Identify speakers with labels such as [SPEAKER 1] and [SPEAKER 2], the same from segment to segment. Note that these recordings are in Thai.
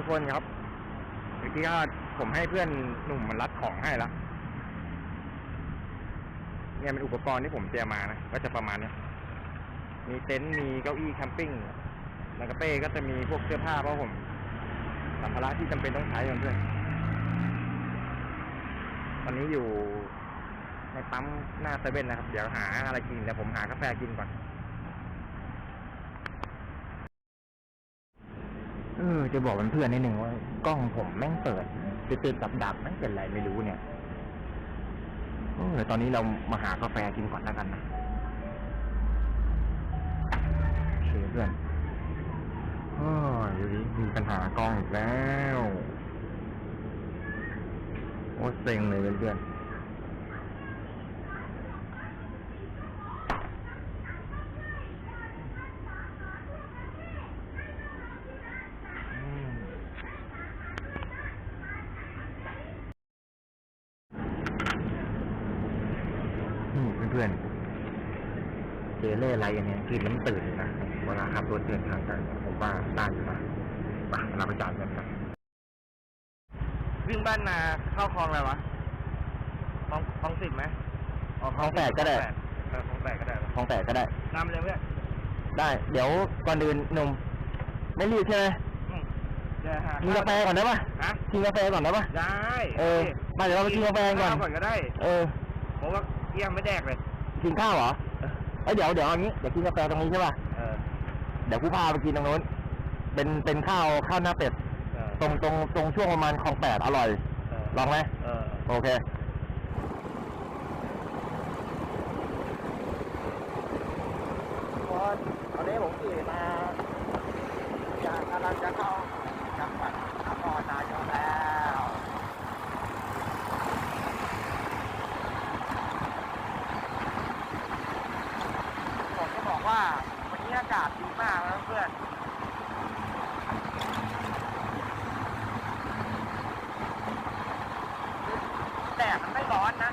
[SPEAKER 1] ทุกคนครับเมื่อกี้ก็ผมให้เพื่อนหนุ่มมันรัดของให้ละเนี่ยเป็นอุปกรณ์ที่ผมเตรียมมานะก็จะประมาณเนี้ยมีเต็นท์มีเก้าอี้แคมปิ้งแล้วก็เป้ก็จะมีพวกเสื้อผ้าเพราะผมสัมภาระที่จำเป็นต้องใช้เพื่อนตอนนี้อยู่ในปั๊มหน้าเซเว่นนะครับ เดี๋ยวหาอะไรกินเดี๋ยวผมหากาแฟกินก่อน เออ จะบอกเพื่อนนิดนึงว่ากล้องผมแม่งเปิดติดๆดับดับแม่งเป็นไรไม่รู้เนี่ยเออตอนนี้เรามาหากาแฟกินก่อนแล้วกันนะโอเคเพื่อนโอ้ยดูดิมีปัญหากล้องอีกแล้ว โอ้เซ็งเลยเพื่อนๆอืมนี่ เพื่อนๆเจเล่อะไรกันเนี่ยกินน้ำตื่นนะเวลาขับรถเดินทางกันผมว่าได้อยู่นะไปเราไปจ่ายเงินกันวิ่งบ้านนาเข้าคลองอะไรวะคลองคลองสิบไหมอ๋อ
[SPEAKER 2] คลองแปดก็ได้
[SPEAKER 1] เออคลองแปดก็ได้ปะ
[SPEAKER 2] ของแตกก็ได้
[SPEAKER 1] นำเลยเพื่อน
[SPEAKER 2] ได้ เดี๋ยวก่อนอื่นหนุ่มไม่รีบใช่ไหม
[SPEAKER 1] อืมเดี๋ยวหา
[SPEAKER 2] กินกาแฟก่อนได้ปะ
[SPEAKER 1] ฮะ
[SPEAKER 2] กินกาแฟก่อนได้ปะ
[SPEAKER 1] ได้
[SPEAKER 2] เออมาเดี๋ยวเราไปกินกาแฟก่อน
[SPEAKER 1] ข้วก่อนก็ได้
[SPEAKER 2] เออ
[SPEAKER 1] ผมว่า เยี่ยมไม่แดกเลย
[SPEAKER 2] กินข้าวเหรอเอ้ยเดี๋ยวเดี๋ยวเอางี้เดี๋ยวกินกาแฟตรงนี้ใช่ป่ะ
[SPEAKER 1] เออ
[SPEAKER 2] เดี๋ยวกูพาไปกินตรงนู้น เป็นเป็นข้าวข้าวหน้าเป็ด
[SPEAKER 1] เออ
[SPEAKER 2] ตรงตรงตรงช่วงประมาณคลองแปดอร่อย
[SPEAKER 1] เออ
[SPEAKER 2] ลองไหม
[SPEAKER 1] เออ
[SPEAKER 2] โอเค
[SPEAKER 1] คนตอนนี้ผมขี่มาจะกำลังจะเข้าจังหวัดนครนายกแล้ว ผมจะบอกว่าวันนี้อากาศดีมากนะเพื่อน แดดมันไม่ร้อนนะ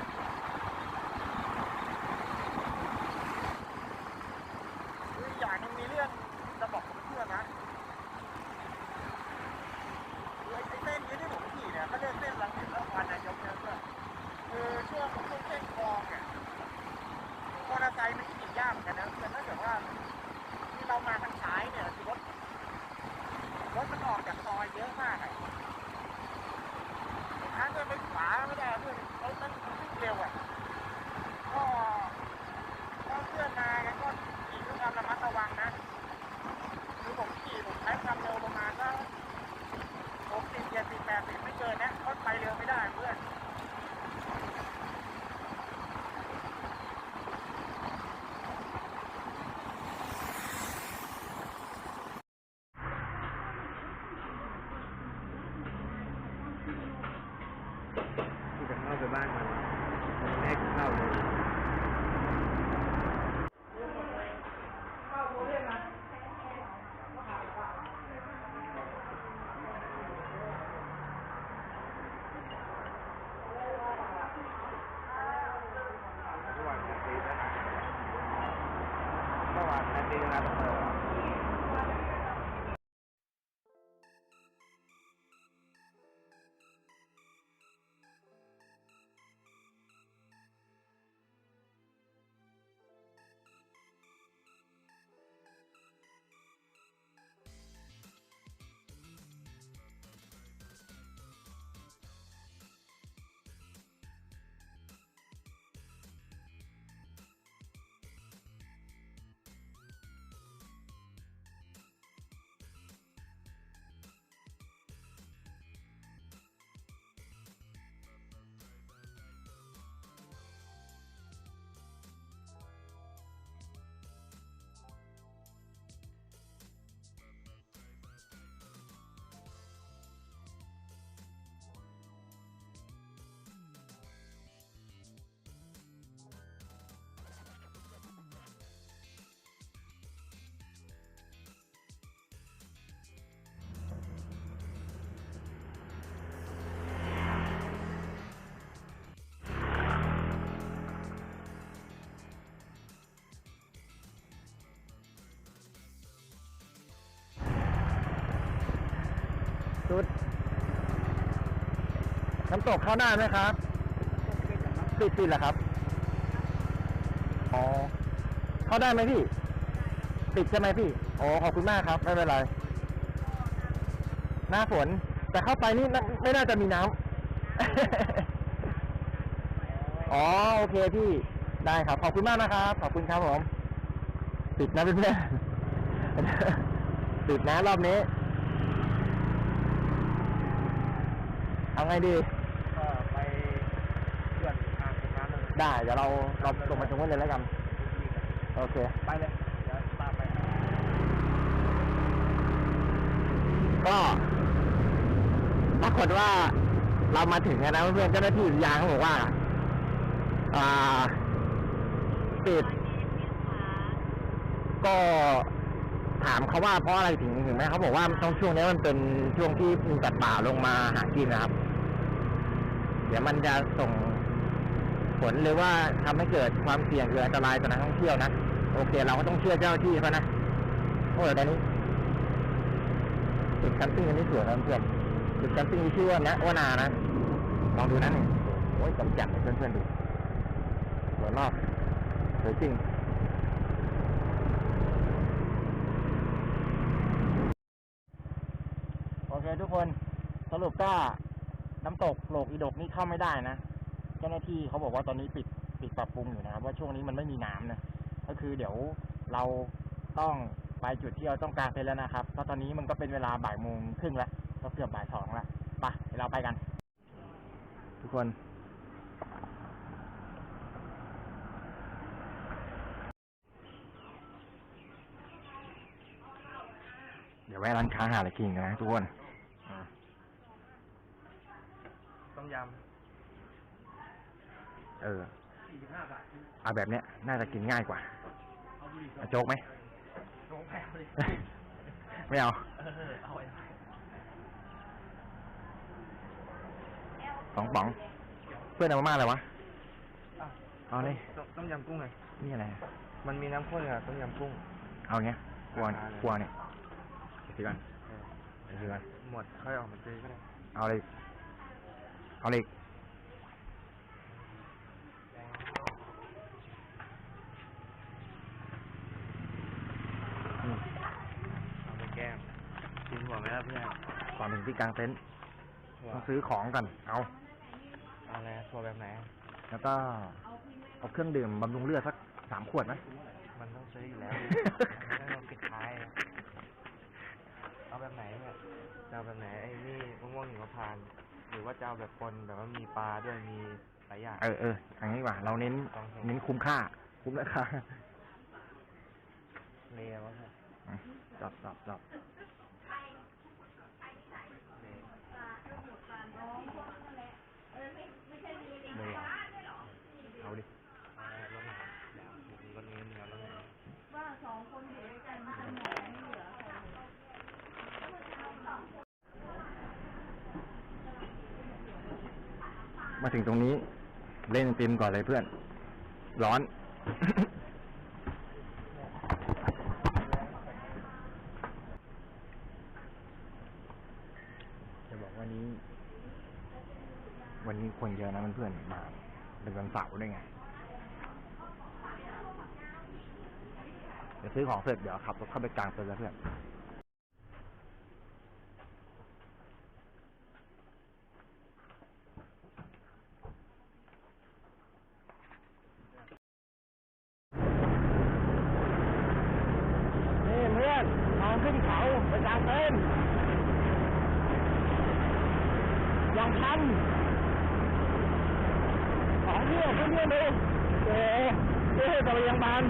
[SPEAKER 1] คื อย่างหนึงมีเรื่องุด น้ำ
[SPEAKER 2] ตกเข้าได้ไหมครับปิดปิดเหรอครับ อ๋อ เข้าได้ไหมพี่ ปิดใช่ไหมพี่ อ๋อ ขอบคุณมากครับ ไม่เป็นไร หน้าฝน แต่เข้าไปนี่น่าไม่น่าจะมีน้ำ อ๋อ โอเคพี่ ได้ครับ ขอบคุณมากนะครับ ขอบคุณครับผม ปิดนะเพื่อนๆ ปิดนะรอบนี้ เอาไงดี
[SPEAKER 3] ก็ไปเพื่อนอ่างน้ำเลย
[SPEAKER 2] ได้เดี๋ยวเราเราลงมาตรงนู้นเลยแล้วกัน โอเค
[SPEAKER 3] ไปเลย เดี๋ยวตามไป
[SPEAKER 2] ก็ปรากฏว่าเรามาถึงแล้วนะเพื่อนๆเจ้าหน้าที่อุทยานเขาบอกว่า อ่าปิดก็ถามเขาว่าเพราะอะไรถึงถึงแม้เขาบอกว่าต้องช่วงนี้มันเป็นช่วงที่มีสัตว์ป่าลงมาหากินนะครับ เดี๋ยวมันจะส่งผลหรือว่าทำให้เกิดความเสี่ยงหรืออันตรายต่อนักท่องเที่ยวนะโอเค เราก็ต้องเชื่อเจ้าที่เขานะโอ้ยตอนนี้จุดแคมปิ้งอันนี้สวยนะเพื่อนจุดแคมปิ้งที่ชื่อว่านะวนานะลองดูนะนี่โอ้ยจำจัดเลยเพื่อนๆดูสวยมากสวยจริงโอเคทุกคนสรุปก็ น้ำตกโหลกอีดกนี่เข้าไม่ได้นะเจ้าหน้าที่เขาบอกว่าตอนนี้ปิดปิดปรับปรุงอยู่นะครับว่าช่วงนี้มันไม่มีน้ำนะก็คือเดี๋ยวเราต้องไปจุดที่เราต้องการไปแล้วนะครับเพราะตอนนี้มันก็เป็นเวลาบ่ายโมงครึ่งแล้วก็เกือบบ่ายสองแล้วไปเดี๋ยวเราไปกัน ทุกคน เดี๋ยวแวะร้านค้าหาอะไรกินกันนะทุกคนอ่า
[SPEAKER 3] ต้มย
[SPEAKER 2] เออำ
[SPEAKER 3] 45บาท
[SPEAKER 2] เอาแบบเนี้ย น่าจะกินง่ายกว่า
[SPEAKER 3] เอาบุหรี่
[SPEAKER 2] เอาโจ๊กไหม
[SPEAKER 3] โรงแพงเลย
[SPEAKER 2] ไม่เอา
[SPEAKER 3] เออเอาไว้
[SPEAKER 2] สองป๋อง เพื่อนเอามาม่าอะไรวะ
[SPEAKER 3] อะ
[SPEAKER 2] เอาเลย
[SPEAKER 3] ต้มต้มยำกุ้งไง
[SPEAKER 2] นี่อะไร
[SPEAKER 3] มันมีน้ำข้นกับต้มยำกุ้ง
[SPEAKER 2] เอาเงี้ยกลัว
[SPEAKER 3] เอาเลย
[SPEAKER 2] กลัวเนี่ยซื้อกัน
[SPEAKER 3] เออ
[SPEAKER 2] ซื้อกัน
[SPEAKER 3] หมดค่อยออกมาซื้อก็ได้
[SPEAKER 2] เอาเลย เอาเลยอืม
[SPEAKER 3] เอาไปแก้มกินหัวไหมล่ะเพื่อน
[SPEAKER 2] ก่อนถึงที่กลางเต็นท์
[SPEAKER 3] หัว
[SPEAKER 2] ต้องซื้อของกัน เอา
[SPEAKER 3] เอาอะไรหัวแบบไหน
[SPEAKER 2] แล้วก็เอาเครื่องดื่มบำรุงเลือดสักสามขวดไหม
[SPEAKER 3] มันต้องซื้ออยู่แล้วมันต้องปิดท้ายเอาแบบไหนเนี่ยจะเอาแบบไหนไอ้นี่มะม่วงหิมพานต์ หรือว่าจะเอาแบบปนแบบว่ามีปลาด้วยมีหลายอย่าง
[SPEAKER 2] เออเอออันนี้ดีกว่า เราเน้น
[SPEAKER 3] ต้องเห็น
[SPEAKER 2] เน้นคุ้มค่า คุ้มราคา
[SPEAKER 3] เลวะครับ
[SPEAKER 2] อืมจับจับจับ
[SPEAKER 3] เลวเลยเหรอ
[SPEAKER 2] เอาดิ
[SPEAKER 3] เอารถไหนรถนี้เนื้อรถไหน
[SPEAKER 2] มาถึงตรงนี้ เล่นต็มก่อนเลยเพื่อน ร้อน จะบอกวันนี้ วันนี้คนเยอะนะเพื่อนๆมาเป็นวันเสาร์ด้วยไงเดี๋ยวซื้อของเสร็จเดี๋ยวขับรถเข้าไปกลางเต็นท์แล้วเพื่อนทางขึ้นเขาไปกลางเต็นท์ ยันของเพื่อนเพื่อนๆเลยโอ้โหเอ๊ะจะไปยังบาน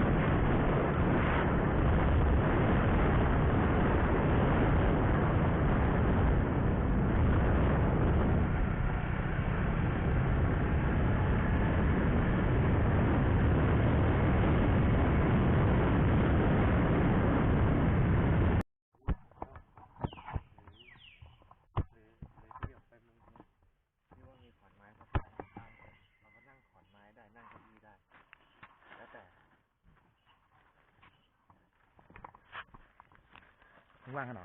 [SPEAKER 2] ที่ว่ามีขอนไม้ก็ตั้งเราก็นั่งขอนไม้ได้ นั่งเก้าอี้ได้ แล้วแต่ ว่างกัน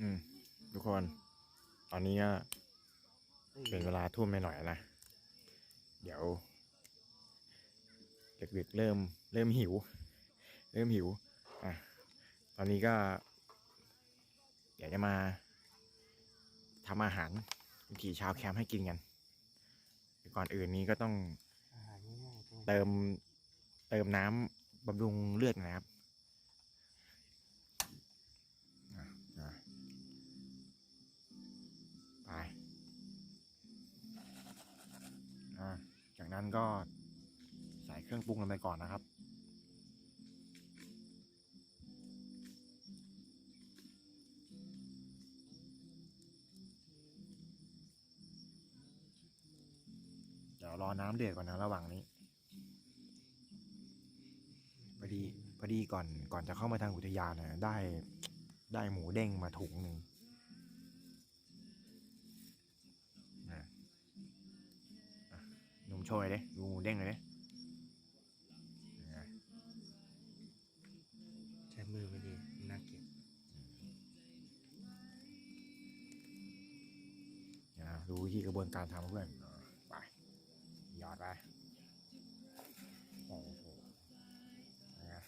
[SPEAKER 2] อืม ทุกคน ตอนนี้ก็เป็นเวลาทุ่มไปหน่อยแล้วนะ เดี๋ยวดึกๆเริ่มเริ่มหิว เริ่มหิว อะ ตอนนี้ก็ เดี๋ยวจะมาทำอาหารวิถีชาวแคมป์ให้กินกันแต่ก่อนอื่นนี้ก็ต้อง
[SPEAKER 3] อาหารง่ายๆ
[SPEAKER 2] เติมเติมน้ำบำรุงเลือดนะครับ นั้นก็ใส่เครื่องปรุงลงไปก่อนนะครับ เดี๋ยวรอน้ำเดือดก่อนนะระหว่างนี้พอดีพอดีก่อนก่อนจะเข้ามาทางอุทยานนะได้ได้หมูเด้งมาถุงหนึ่ง โชยเลยดูหมูเด้งเลยดินะ
[SPEAKER 3] ใช้มือไม่ดีน่าเกลียด
[SPEAKER 2] นะดูวิธีกระบวนการทำเพื่อนอะไปหยอดไปโอ้โหนะ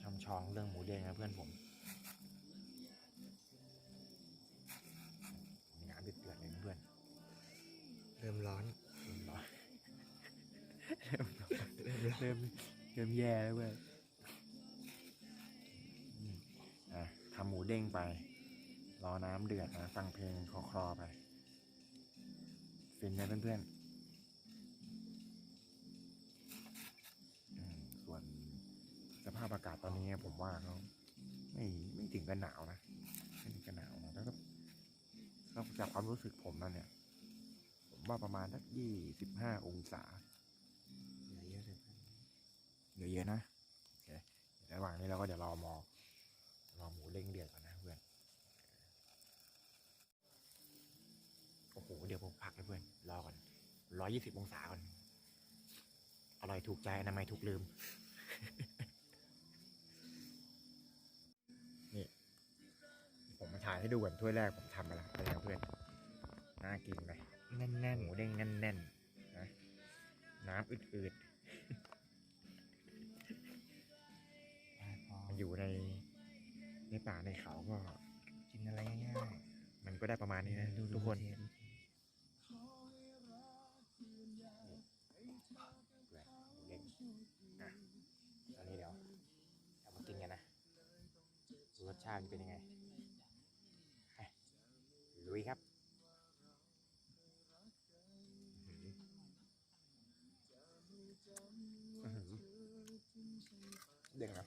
[SPEAKER 2] ช่ำชองเรื่องหมูเด้งนะเพื่อนผมมีน้ำเดือดๆเลยนะเพื่อน
[SPEAKER 3] เริ่มร้อน
[SPEAKER 2] เริ่มร้อนเริ่มร้อนเริ่มเริ่มแย่แล้วเว้ยอะทำหมูเด้งไป รอน้ำเดือดนะ ฟังเพลงคลอๆไป ฟินนะเพื่อนๆส่วนสภาพอากาศตอนนี้ผมว่าเขาไม่ไม่ถึงกับหนาวนะ ไม่ถึงกับหนาวนะแล้วก็ก็จากความรู้สึกผมนั่นเนี่ย ผมว่าประมาณสักยี่สิบห้าองศา
[SPEAKER 3] เหลือเยอะ
[SPEAKER 2] นะโอเคเดี๋ยวระหว่างนี้เราก็เดี๋ยวรอมอรอหมูเด้งเดือดก่อนนะเพื่อนโอ้โหเดี๋ยวผมพักนะเพื่อนรอก่อนร้อยยี่สิบองศาก่อนอร่อยถูกใจอนามัยถูกลืม นี่ ผมมาถ่ายให้ดูก่อนถ้วยแรกผมทำไปแล้วเป็นไงเพื่อนน่ากินไหม
[SPEAKER 3] แน่น
[SPEAKER 2] หมูเด้งแน่นๆนะน้ำอืด
[SPEAKER 3] ๆ อ
[SPEAKER 2] ๆมันอยู่ในในป่าในเขาก็
[SPEAKER 3] กินอะไรง่าย
[SPEAKER 2] มันก็ได้ประมาณ
[SPEAKER 3] ๆ
[SPEAKER 2] นี้นะ
[SPEAKER 3] ดู
[SPEAKER 2] ทุกคน
[SPEAKER 3] เทดูเท
[SPEAKER 2] เพื่อนเด้งอะตอนนี้เดี๋ยวเรามากินกันนะดูรสชาติมันเป็นยังไงไปลุยครับอื้อหืออื้อหือเด้งนะ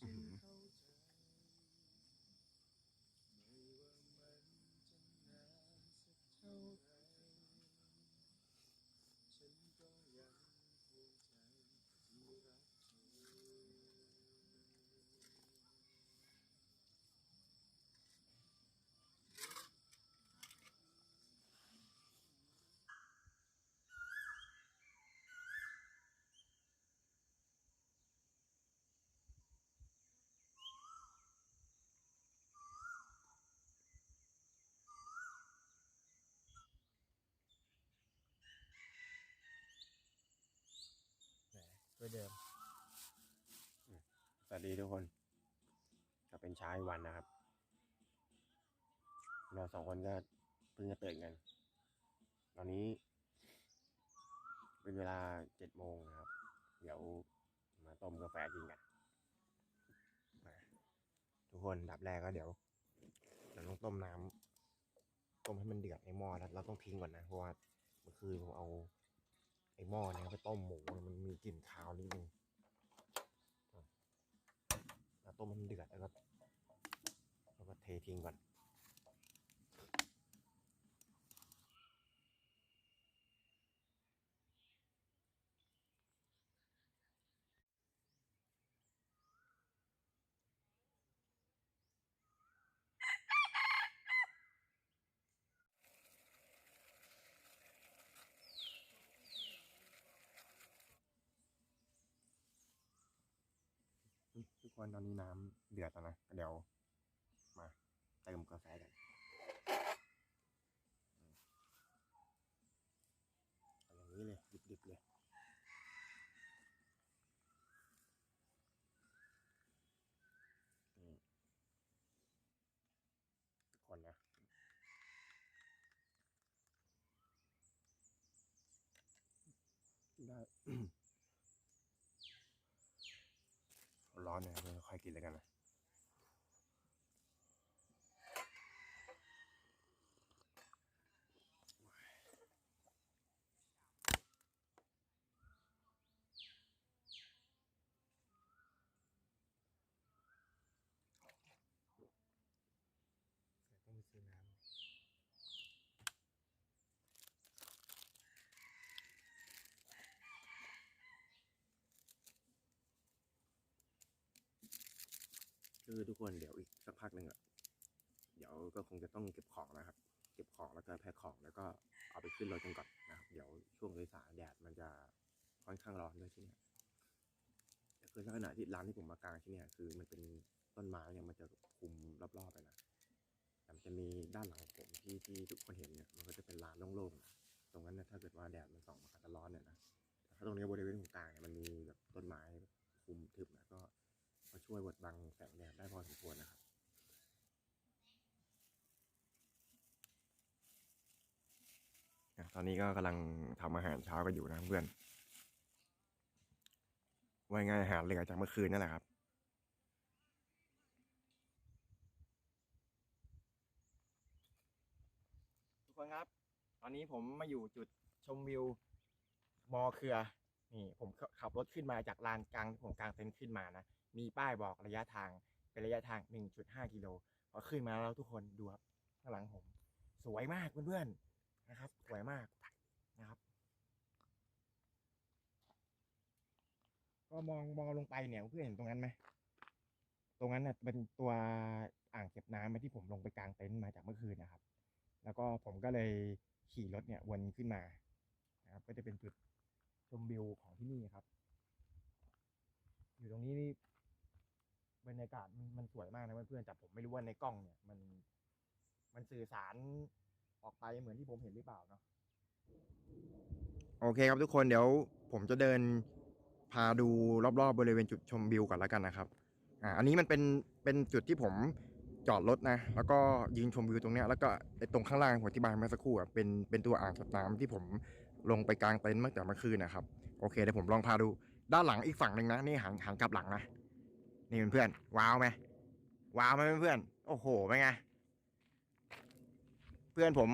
[SPEAKER 2] อื้อ
[SPEAKER 3] หือ
[SPEAKER 2] แหม
[SPEAKER 3] ตัวเดิม
[SPEAKER 2] สวัสดีทุกคนก็เป็นเช้าวันนะครับ เราสองคนก็เพิ่งจะตื่นกัน ตอนนี้ เป็นเวลาเจ็ดโมงนะครับ เดี๋ยวมาต้มกาแฟกินกันมาทุทุกคนดับแรกก็เดี๋ยวเราต้องต้มน้ำต้มให้มันเดือดในหม้อแล้วเราต้องทิ้งก่อนนะเพราะว่าเมื่อคืนผมเอา ไอหม้อเนี้ไปต้มหมูมันมีกลิ่นคาวนิดนึงต้มมันเดือดแล้วก็แล้วก็เททิ้งก่อน ทุกคนตอนนี้น้ำเดือดแล้วนะเดี๋ยวมาเติมกาแฟกันอืมเอาอย่างนี้เลยดิบๆเลยนี่ทุกคนนะได้ ร้ อนเนี่ยค่อยกินแล้วกันนะ คือทุกคนเดี๋ยวอีกสักพักหนึ่งอะเดี๋ยวก็คงจะต้องเก็บของนะครับ เก็บของแล้วก็แพ็คของแล้วก็เอาไปขึ้นรถกันก่อนนะครับเดี๋ยวช่วงสายๆแดดมันจะค่อนข้างร้อนด้วยที่เนี่ยคือลักษณะที่ร้านที่ผมมากลางที่เนี่ยคือมันเป็นต้นไม้เนี่ยมันจะคุมรอบๆไปนะแต่มันจะมีด้านหลังผมที่ที่ทุกคนเห็นเนี่ยมันก็จะเป็นลานโล่งๆนะตรงนั้นนี่ยถ้าเกิดว่าแดดมันส่องมาอาจะร้อนเนี่ยนะแต่ถ้าตรงนี้บริเวณตรงกลางเนี่ยมันมีแบบต้นไม้คุมทึบนะก็ ก็ช่วยบดบังแสงแดดได้พอสมควรนะครับอะตอนนี้ก็กำลังทำอาหารเช้ากันอยู่นะเพื่อนว่าง่ายอาหารเหลือจากเมื่อคืนนั่นแหละครับ
[SPEAKER 3] ทุกคนครับ ตอนนี้ผมมาอยู่จุดชมวิวมอเครือนี่ผมขับรถขึ้นมาจากลานกลางที่ผมกางเต็นท์ขึ้นมานะ มีป้ายบอกระยะทางเป็นระยะทาง 1.5 กิโลพอขึ้นมาแล้วทุกคนดูครับข้างหลังผม สวยมากเพื่อนๆนะครับ สวยมากนะครับ ก็มองมองลงไปเนี่ยเพื่อนเห็นตรงนั้นไหมตรงนั้นน่ะเป็นตัวอ่างเก็บน้ำที่ผมลงไปกางเต็นท์มาจากเมื่อคืนนะครับ แล้วก็ผมก็เลยขี่รถเนี่ยวนขึ้นมานะครับ ก็จะเป็นจุดชมวิวของที่นี่ครับ อยู่ตรงนี้นี่ บรรยากาศมันมันสวยมากนะเพื่อนๆแต่ผมไม่รู้ว่าในกล้องเนี่ยมันมันสื่อสารออกไปเหมือนที่ผมเห็นหรือเปล่าเนาะ
[SPEAKER 2] โอเคครับทุกคนเดี๋ยวผมจะเดินพาดูรอบๆบบริเวณจุดชมวิวก่อนแล้วกันนะครับอ่าอันนี้มันเป็นเป็นจุดที่ผมจอดรถนะ แล้วก็ยืนชมวิวตรงเนี้ยแล้วก็ไอ้ตรงข้างล่างผมอธิบายเมื่อสักครู่อะเป็นเป็นตัวอ่างเก็บน้ำที่ผมลงไปกลางเต็นท์เมื่อแต่เมื่อคืนนะครับ โอเคเดี๋ยวผมลองพาดูด้านหลังอีกฝั่งหนึ่งนะ นี่หันหันกลับหลังนะ นี่เพื่อนๆว้าวไหมว้าวไหมเพื่อนๆโอ้โหเป็นไง เพื่อนผม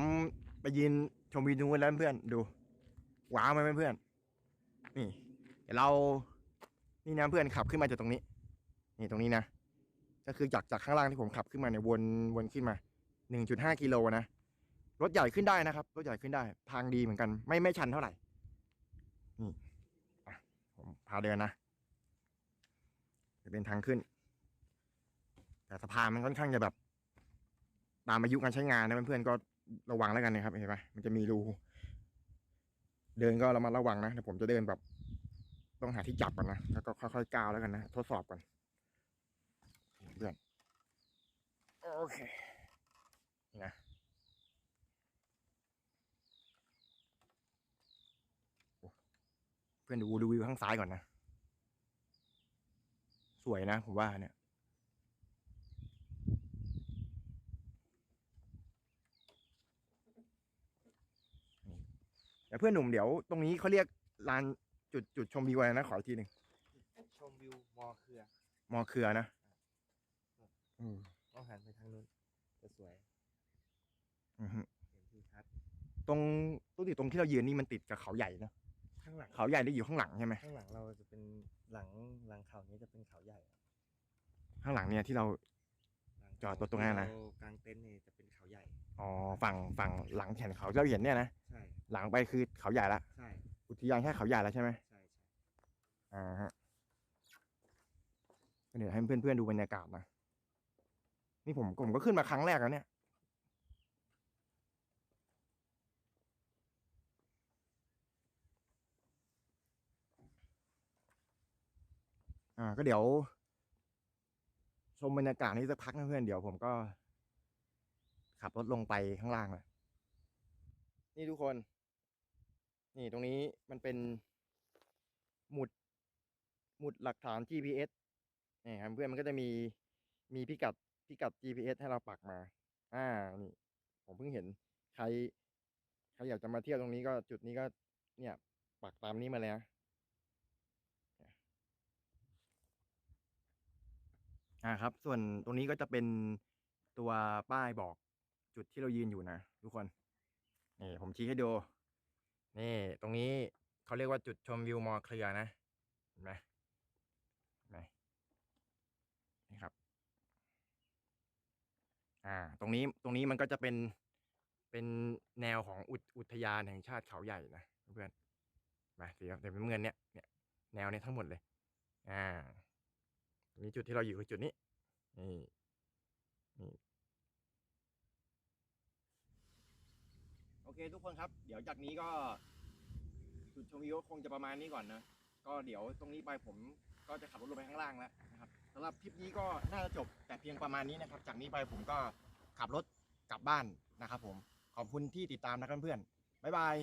[SPEAKER 2] ไปยืนชมวิวนู้นแล้วเพื่อนดูว้าวไหมเพื่อนๆนี่ เดี๋ยวเรานี่นะเพื่อนขับขึ้นมาจากตรงนี้ นี่ตรงนี้นะก็คือจากจากข้างล่างที่ผมขับขึ้นมาเนี่ยวนวนขึ้นมาหนึ่งจุดห้ากิโลนะรถใหญ่ขึ้นได้นะครับรถใหญ่ขึ้นได้ ทางดีเหมือนกัน ไม่ไม่ชันเท่าไหร่นี่ผมพาเดินนะ เป็นทางขึ้น แต่สะพานมันค่อนข้างจะแบบ ตามอายุการใช้งานนะเพื่อนๆก็ระวังแล้วกันนะครับเห็นไหมมันจะมีรู เดินก็ระมัดระวังนะเดี๋ยวผมจะเดินแบบ ต้องหาที่จับก่อนนะแล้วก็ค่อยๆก้าวแล้วกันนะทดสอบก่อนเพื่อนโอเคนะเพื่อนดูดูวิวข้างซ้ายก่อนนะ สวยนะผมว่าเนี่ยแต่เพื่อนหนุ่มเดี๋ยวตรงนี้เขาเรียกลานจุดจุดชมวิวอะไรนะขออีกทีหนึ่ง
[SPEAKER 3] ชมวิวมอเครือ
[SPEAKER 2] มอเครือนะโอ
[SPEAKER 3] อืม
[SPEAKER 1] ต้องหันไปทางนู้นจะสวย
[SPEAKER 2] อือฮึ
[SPEAKER 1] เห็นทิวทัศน์
[SPEAKER 2] ตรงตู้ติดตรงที่เรายืนนี่มันติดกับเขาใหญ่เนอะ
[SPEAKER 1] ข้างหลัง
[SPEAKER 2] เขาใหญ่ได้อยู่ข้างหลังใช่ไหม
[SPEAKER 1] ข้างหลังเราจะเป็น หลังหลังเขานี้จะเป็นเขาใหญ่อะ
[SPEAKER 2] ข้างหลังเนี่ยที่เรา
[SPEAKER 1] หลัง
[SPEAKER 2] จอดตัวตรงนั้นนะ
[SPEAKER 1] ที่เรากลางเต็นท์นี่จะเป็นเขาใหญ่
[SPEAKER 2] อ๋อฝั่งฝั่งหลังแขนเขาที่เราเห็นเนี่ยนะ
[SPEAKER 1] ใช่
[SPEAKER 2] หลังไปคือเขาใหญ่ละ
[SPEAKER 1] ใช่
[SPEAKER 2] อุทยานแค่เขาใหญ่แล้วใช่ไหม
[SPEAKER 1] ใช่ใช่
[SPEAKER 2] อ่าฮะก็เดี๋ยวให้เพื่อนๆดูบรรยากาศนะนี่ผมผมก็ขึ้นมาครั้งแรกแล้วเนี่ย อ่า ก็เดี๋ยว ชมบรรยากาศนี้สักพักนะเพื่อนเดี๋ยวผมก็ ขับรถลงไปข้างล่างเลยนี่ทุกคน นี่ตรงนี้มันเป็น หมุด หมุดหลักฐาน GPS นี่ครับเพื่อนมันก็จะมีมีพิกัดพิกัด GPS ให้เราปักมา อ่า นี่ ผมเพิ่งเห็น ใคร ใครอยากจะมาเที่ยวตรงนี้ก็จุดนี้ก็ เนี่ย ปักตามนี้มาเลยนะ อ่าครับ ส่วนตรงนี้ก็จะเป็นตัวป้ายบอกจุดที่เรายืนอยู่นะทุกคน นี่ผมชี้ให้ดู นี่ ตรงนี้เขาเรียกว่าจุดชมวิวมอเคลียนะเห็นไหมเห็นไหมนี่ครับ อ่า ตรงนี้ตรงนี้มันก็จะเป็นเป็นแนวของอุทอุทยานแห่งชาติเขาใหญ่นะเพื่อนมาสีแต่เป็นเงินเนี่ยเนี่ยแนวเนี้ยทั้งหมดเลย อ่า ตรงนี้จุดที่เราอยู่คือจุดนี้นี่นี่โอเคทุกคนครับ เดี๋ยวจากนี้ก็ จุดชมวิวคงจะประมาณนี้ก่อนนะ ก็เดี๋ยวตรงนี้ไปผมก็จะขับรถลงไปข้างล่างแล้วนะครับสำหรับคลิปนี้ก็น่าจะจบแต่เพียงประมาณนี้นะครับ จากนี้ไปผมก็ขับรถกลับบ้านนะครับผมขอบคุณที่ติดตามนะครับเพื่อนๆบ๊ายบาย